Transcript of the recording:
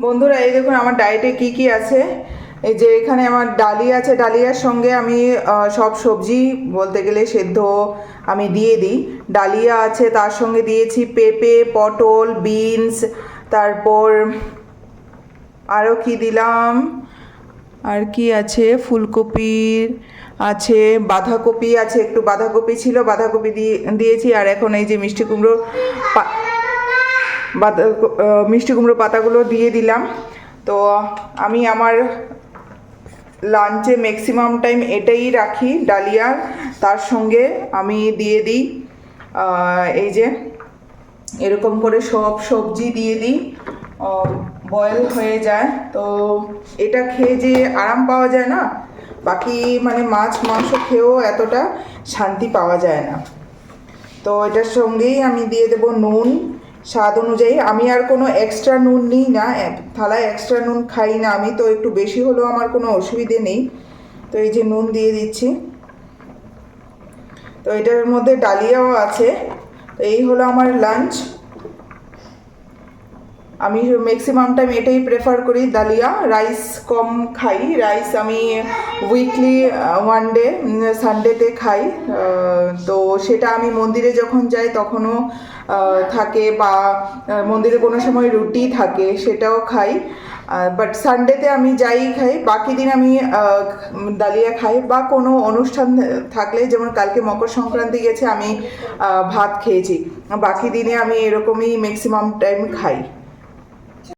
বন্ধুরা এই দেখুন আমার ডায়েটে কি কি আছে। এই যে এখানে আমার ডালি আছে ডালিয়ার সঙ্গে আমি সব সবজি বলতে গেলে সেদ্ধ আমি দিয়ে দিই। ডালিয়া আছে তার সঙ্গে দিয়েছি পেঁপে পটল বিনস তারপর আরও কি দিলাম? আর কি আছে? ফুলকপির আছে বাঁধাকপি আছে একটু বাঁধাকপি ছিল বাঁধাকপি দিয়ে দিয়েছি। আর এখন এই যে মিষ্টি কুমড়ো পা- বাঁধা আহ, মিষ্টি কুমড়ো পাতাগুলো দিয়ে দিলাম। তো আমি আমার লাঞ্চে ম্যাক্সিমাম টাইম এটাই রাখি ডালিয়ার। তার সঙ্গে আমি দিয়ে দিই এই যে এরকম করে সব সবজি দিয়ে দিই বয়েল হয়ে যায়। তো এটা খেয়ে যে আরাম পাওয়া যায় না, বাকি মানে মাছ, মাংস খেয়েও এতটা শান্তি পাওয়া যায় না। তো এটার সঙ্গেই আমি দিয়ে দেবো নুন স্বাদ অনুযায়ী, আমি আর কোনো এক্সট্রা নুন নিই না থালায় এক্সট্রা নুন খাই না, আমি তো একটু বেশি হলেও আমার কোনো অসুবিধে নেই। তো এই যে নুন দিয়ে দিচ্ছি। তো এটার মধ্যে ডালিয়াও আছে। তো এই হলো আমার লাঞ্চ আমি ম্যাক্সিমাম টাইম এটাই প্রেফার করি, ডালিয়া রাইস কম খাই। রাইস আমি উইকলি ওয়ান ডে সানডেতে খাই। তো সেটা আমি মন্দিরে যখন যাই তখনও থাকে বা মন্দিরে কোনো সময় রুটি থাকে সেটাও খাই। বাট সানডেতে আমি যাই খাই। বাকি দিন আমি ডালিয়া খাই বা কোনো অনুষ্ঠান থাকলে যেমন কালকে মকর সংক্রান্তি গেছে, আমি ভাত খেয়েছি। বাকি দিনে আমি এরকমই ম্যাক্সিমাম টাইম খাই।